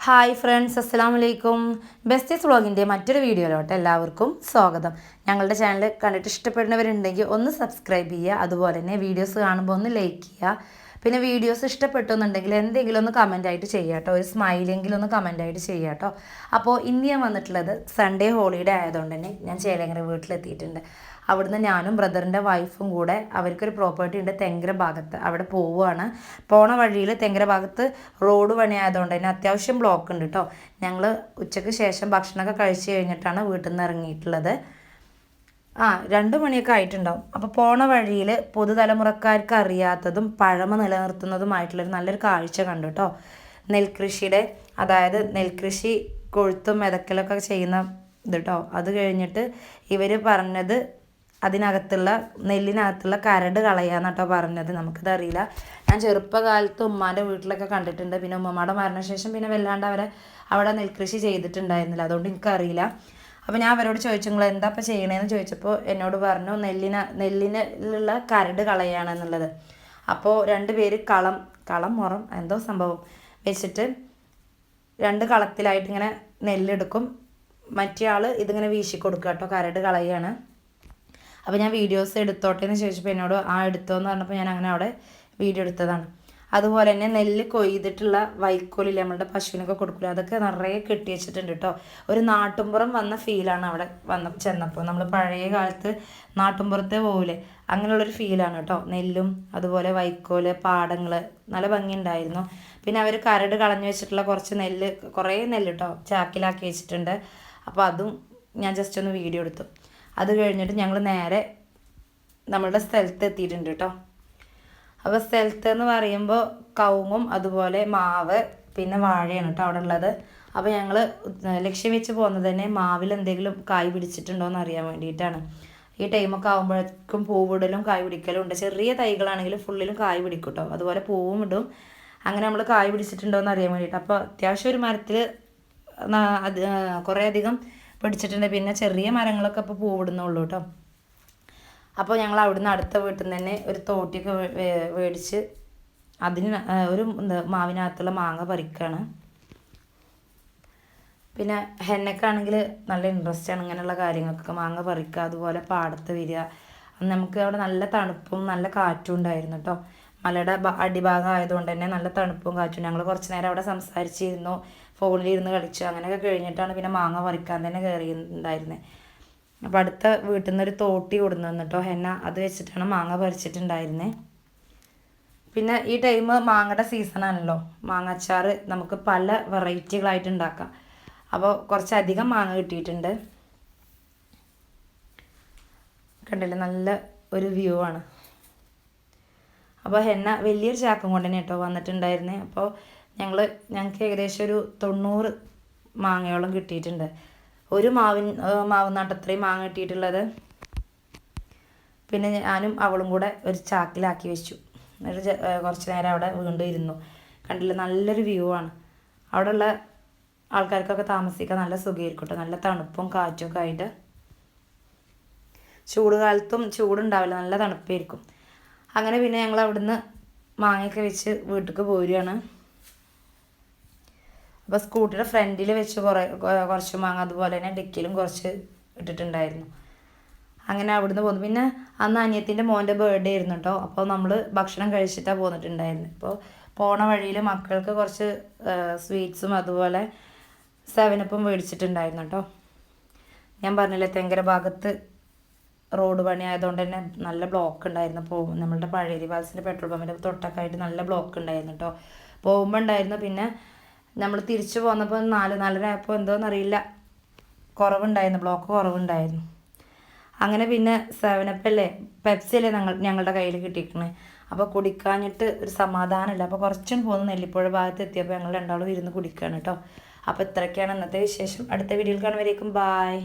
Hi friends അസ്സാം വലൈക്കും besties വ്ളോഗിന്റെ മറ്റൊരു വീഡിയോയിലോട്ട് എല്ലാവർക്കും സ്വാഗതം. ഞങ്ങളുടെ ചാനൽ കണ്ടിട്ട് ഇഷ്ടപ്പെടുന്നവരുണ്ടെങ്കിൽ ഒന്ന് സബ്സ്ക്രൈബ് ചെയ്യുക അതുപോലെ തന്നെ വീഡിയോസ് കാണുമ്പോൾ ഒന്ന് ലൈക്ക് ചെയ്യുക. പിന്നെ വീഡിയോസ് ഇഷ്ടപ്പെട്ടു എന്നുണ്ടെങ്കിൽ എന്തെങ്കിലും ഒന്ന് കമന്റ് ആയിട്ട് ചെയ്യുക കേട്ടോ ഒരു സ്മൈലെങ്കിലും ഒന്ന് കമന്റ് ആയിട്ട് ചെയ്യുക കേട്ടോ അപ്പോൾ ഞാൻ വന്നിട്ടുള്ളത് സൺഡേ ഹോളിഡേ ആയതുകൊണ്ട് തന്നെ ഞാൻ ചേലങ്ങര വീട്ടിലെത്തിയിട്ടുണ്ട്. അവിടുന്ന് ഞാനും ബ്രദറിന്റെ വൈഫും കൂടെ അവർക്കൊരു പ്രോപ്പർട്ടി ഉണ്ട് തെങ്കര ഭാഗത്ത്. അവിടെ പോവുകയാണ്. പോണ വഴിയിൽ തെങ്കര ഭാഗത്ത് റോഡ് പണിയായതുകൊണ്ട് തന്നെ അത്യാവശ്യം ബ്ലോക്ക് ഉണ്ട് കേട്ടോ ഞങ്ങൾ ഉച്ചയ്ക്ക് ശേഷം ഭക്ഷണമൊക്കെ കഴിച്ച് കഴിഞ്ഞിട്ടാണ് വീട്ടിൽ നിന്ന് ഇറങ്ങിയിട്ടുള്ളത്. ആ രണ്ട് മണിയൊക്കെ ആയിട്ടുണ്ടാവും. അപ്പോൾ പോണ വഴിയിൽ പുതുതലമുറക്കാർക്ക് അറിയാത്തതും പഴമ നിലനിർത്തുന്നതുമായിട്ടുള്ളൊരു നല്ലൊരു കാഴ്ച കണ്ടു കേട്ടോ നെൽകൃഷിയുടെ അതായത് നെൽകൃഷി കൊഴുത്തും മെതക്കലൊക്കെ ചെയ്യുന്ന ഇത് കേട്ടോ അത് കഴിഞ്ഞിട്ട് ഇവർ പറഞ്ഞത് അതിനകത്തുള്ള നെല്ലിനകത്തുള്ള കരട് കളയാന്ന് പറഞ്ഞത്. നമുക്കിത് അറിയില്ല ഞാൻ ചെറുപ്പകാലത്ത് ഉമ്മാന്റെ വീട്ടിലൊക്കെ കണ്ടിട്ടുണ്ട്. പിന്നെ ഉമ്മമ്മയുടെ മരണശേഷം പിന്നെ വല്ലാണ്ട് അവരെ അവിടെ നെൽകൃഷി ചെയ്തിട്ടുണ്ടായിരുന്നില്ല. അതുകൊണ്ട് എനിക്കറിയില്ല. അപ്പോൾ ഞാൻ അവരോട് ചോദിച്ചു നിങ്ങൾ എന്താ ഇപ്പോൾ ചെയ്യണേന്ന്? ചോദിച്ചപ്പോൾ എന്നോട് പറഞ്ഞു നെല്ലിന നെല്ലിനുള്ള കരട് കളയാണെന്നുള്ളത് അപ്പോൾ രണ്ട് പേര് കളം കളം മുറം എന്തോ സംഭവം വെച്ചിട്ട് രണ്ട് കളത്തിലായിട്ട് ഇങ്ങനെ നെല്ലെടുക്കും. മറ്റേ ആൾ ഇതിങ്ങനെ വീശി കൊടുക്കുക കേട്ടോ കരട് കളയാണ്. അപ്പോൾ ഞാൻ വീഡിയോസ് എടുത്തോട്ടെ എന്ന് ചോദിച്ചപ്പോൾ എന്നോട് ആ എടുത്തോ എന്ന് പറഞ്ഞപ്പോൾ ഞാൻ അങ്ങനെ അവിടെ വീഡിയോ എടുത്തതാണ്. അതുപോലെ തന്നെ നെല്ല് കൊയ്തിട്ടുള്ള വൈക്കോലില്ല നമ്മളുടെ പശുവിനൊക്കെ കൊടുക്കില്ല അതൊക്കെ നിറയെ കെട്ടി വെച്ചിട്ടുണ്ട് കേട്ടോ ഒരു നാട്ടുമ്പുറം വന്ന ഫീലാണ് അവിടെ വന്ന ചെന്നപ്പോൾ നമ്മൾ പഴയ കാലത്ത് നാട്ടുമ്പുറത്തെ പോകില്ലേ അങ്ങനെയുള്ളൊരു ഫീലാണ് കേട്ടോ നെല്ലും അതുപോലെ വൈക്കോൽ പാടങ്ങൾ നല്ല ഭംഗിയുണ്ടായിരുന്നു. പിന്നെ അവർ കരട് കളഞ്ഞു വെച്ചിട്ടുള്ള കുറച്ച് നെല്ല് കുറേ നെല്ല് കേട്ടോ ചാക്കിലാക്കി വെച്ചിട്ടുണ്ട്. അപ്പോൾ അതും ഞാൻ ജസ്റ്റ് ഒന്ന് വീഡിയോ എടുത്തു. അത് കഴിഞ്ഞിട്ട് ഞങ്ങൾ നേരെ നമ്മളുടെ സ്ഥലത്ത് എത്തിയിട്ടുണ്ട് കേട്ടോ അപ്പോൾ സ്ഥലത്ത് എന്ന് പറയുമ്പോൾ കവുങ്ങും അതുപോലെ മാവ് പിന്നെ വാഴയാണ് കേട്ടോ അവിടെ ഉള്ളത്. അപ്പോൾ ഞങ്ങൾ ലക്ഷ്യം വെച്ച് പോകുന്നത് തന്നെ മാവിൽ എന്തെങ്കിലും കായ് പിടിച്ചിട്ടുണ്ടോ എന്ന് അറിയാൻ വേണ്ടിയിട്ടാണ്. ഈ ടൈമൊക്കെ ആകുമ്പോഴേക്കും പൂവിടലും കായ് പിടിക്കലും ഉണ്ട്. ചെറിയ തൈകളാണെങ്കിലും ഫുള്ളിലും കായ് പിടിക്കും കേട്ടോ അതുപോലെ പൂവും ഇടും. അങ്ങനെ നമ്മൾ കായ് പിടിച്ചിട്ടുണ്ടോ എന്ന് അറിയാൻ വേണ്ടിയിട്ട്. അപ്പോൾ അത്യാവശ്യം ഒരു മരത്തിൽ കുറേ പിടിച്ചിട്ടുണ്ട്. പിന്നെ ചെറിയ മരങ്ങളൊക്കെ ഇപ്പോൾ പൂവിടുന്നുള്ളൂ കേട്ടോ അപ്പോൾ ഞങ്ങൾ അവിടുന്ന് അടുത്ത വീട്ടിൽ നിന്ന് തന്നെ ഒരു തോട്ടിയൊക്കെ മേടിച്ച് അതിന് ഒരു മാവിനകത്തുള്ള മാങ്ങ പറിക്കുകയാണ് പിന്നെ ഹെന്നക്കാണെങ്കിൽ നല്ല ഇൻട്രസ്റ്റ് ആണ് ഇങ്ങനെയുള്ള കാര്യങ്ങൾക്കൊക്കെ. മാങ്ങ പറിക്കുക അതുപോലെ പാടത്ത് വരിക. നമുക്ക് അവിടെ നല്ല തണുപ്പും നല്ല കാറ്റും ഉണ്ടായിരുന്നു കേട്ടോ മലയുടെ അടിഭാഗം ആയതുകൊണ്ട് തന്നെ നല്ല തണുപ്പും കാറ്റും. ഞങ്ങൾ കുറച്ച് നേരം അവിടെ സംസാരിച്ചിരുന്നു. ഫോണിലിരുന്ന് കളിച്ചു. അങ്ങനെയൊക്കെ കഴിഞ്ഞിട്ടാണ് പിന്നെ മാങ്ങ പറിക്കാൻ തന്നെ കയറിയിട്ടുണ്ടായിരുന്നത് അപ്പോൾ അടുത്ത വീട്ടിൽ നിന്ന് ഒരു തോട്ടി കൊടുന്നു വന്നിട്ടോ ഹെന്ന. അത് വെച്ചിട്ടാണ് മാങ്ങ പറിച്ചിട്ടുണ്ടായിരുന്നത് പിന്നെ ഈ ടൈം മാങ്ങയുടെ സീസണാണല്ലോ മാങ്ങാച്ചാർ നമുക്ക് പല വെറൈറ്റികളായിട്ട് ഉണ്ടാക്കാം. അപ്പോൾ കുറച്ചധികം മാങ്ങ കിട്ടിയിട്ടുണ്ട്. കണ്ടില്ലേ? നല്ല ഒരു വ്യൂ ആണ്. അപ്പോൾ ഹെന്ന വലിയൊരു ചാക്കും കൊണ്ട് തന്നെ കേട്ടോ വന്നിട്ടുണ്ടായിരുന്നേ. അപ്പോൾ ഞങ്ങൾ ഞങ്ങൾക്ക് ഏകദേശം ഒരു തൊണ്ണൂറ് മാങ്ങയോളം കിട്ടിയിട്ടുണ്ട്. ഒരു മാവിൻ മാവ് നട്ടത്രയും മാങ്ങ കിട്ടിയിട്ടുള്ളത്. പിന്നെ ഞാനും അവളും കൂടെ ഒരു ചാക്കിലാക്കി വെച്ചു. ഒരു കുറച്ച് നേരം അവിടെ വീണ്ടും ഇരുന്നു. കണ്ടില്ല? നല്ലൊരു വ്യൂ ആണ്. അവിടെയുള്ള ആൾക്കാർക്കൊക്കെ താമസിക്കാൻ നല്ല സുഖമായിരിക്കും നല്ല തണുപ്പും കാറ്റും ഒക്കെ ആയിട്ട്. ചൂട് കാലത്തും ചൂടുണ്ടാവില്ല. നല്ല തണുപ്പായിരിക്കും. അങ്ങനെ പിന്നെ ഞങ്ങൾ അവിടുന്ന് മാങ്ങയൊക്കെ വെച്ച് വീട്ടിലേക്ക് പോരുകയാണ് അപ്പോൾ സ്കൂട്ടിയുടെ ഫ്രണ്ടിൽ വെച്ച് കുറേ കുറച്ച് മാങ്ങ അതുപോലെ തന്നെ ഡിക്കിലും കുറച്ച് ഇട്ടിട്ടുണ്ടായിരുന്നു. അങ്ങനെ അവിടുന്ന് പോന്നു. പിന്നെ അന്ന് അനിയത്തിന്റെ മോന്റെ ബർത്ത്ഡേ ആയിരുന്നു കേട്ടോ അപ്പോൾ നമ്മൾ ഭക്ഷണം കഴിച്ചിട്ടാണ് പോന്നിട്ടുണ്ടായിരുന്നത് ഇപ്പോൾ പോണ വഴിയിൽ മക്കൾക്ക് കുറച്ച് സ്വീറ്റ്സും അതുപോലെ സെവനപ്പും മേടിച്ചിട്ടുണ്ടായിരുന്നു കേട്ടോ ഞാൻ പറഞ്ഞില്ലേ തെങ്കര ഭാഗത്ത് റോഡ് പണി ആയതുകൊണ്ട് തന്നെ നല്ല ബ്ലോക്ക് ഉണ്ടായിരുന്നു. അപ്പോൾ നമ്മളുടെ പഴയരി പാലസിന്റെ പെട്രോൾ പമ്പിന്റെ തൊട്ടൊക്കെ ആയിട്ട് നല്ല ബ്ലോക്ക് ഉണ്ടായിരുന്നു കേട്ടോ പോകുമ്പോൾ ഉണ്ടായിരുന്നു. പിന്നെ നമ്മൾ തിരിച്ചു പോന്നപ്പോൾ നാല് നാലര ആയപ്പോൾ എന്തോന്നറിയില്ല. കുറവുണ്ടായിരുന്നു. ബ്ലോക്ക് കുറവുണ്ടായിരുന്നു. അങ്ങനെ പിന്നെ സെവനപ്പല്ലേ പെപ്സിയല്ലേ ഞങ്ങൾ ഞങ്ങളുടെ കയ്യിൽ കിട്ടിയിരിക്കണേ. അപ്പോൾ കുടിക്കാഞ്ഞിട്ട് ഒരു സമാധാനമില്ല. അപ്പോൾ കുറച്ചും പോന്ന് നെല്ലിപ്പുഴ ഭാഗത്ത് എത്തിയപ്പോൾ ഞങ്ങൾ രണ്ടാളും ഇരുന്ന് കുടിക്കുകയാണ് കേട്ടോ അപ്പോൾ ഇത്രയൊക്കെയാണ് ഇന്നത്തെ വിശേഷം. അടുത്ത വീഡിയോയിൽ കാണുമ്പോഴേക്കും ബായ്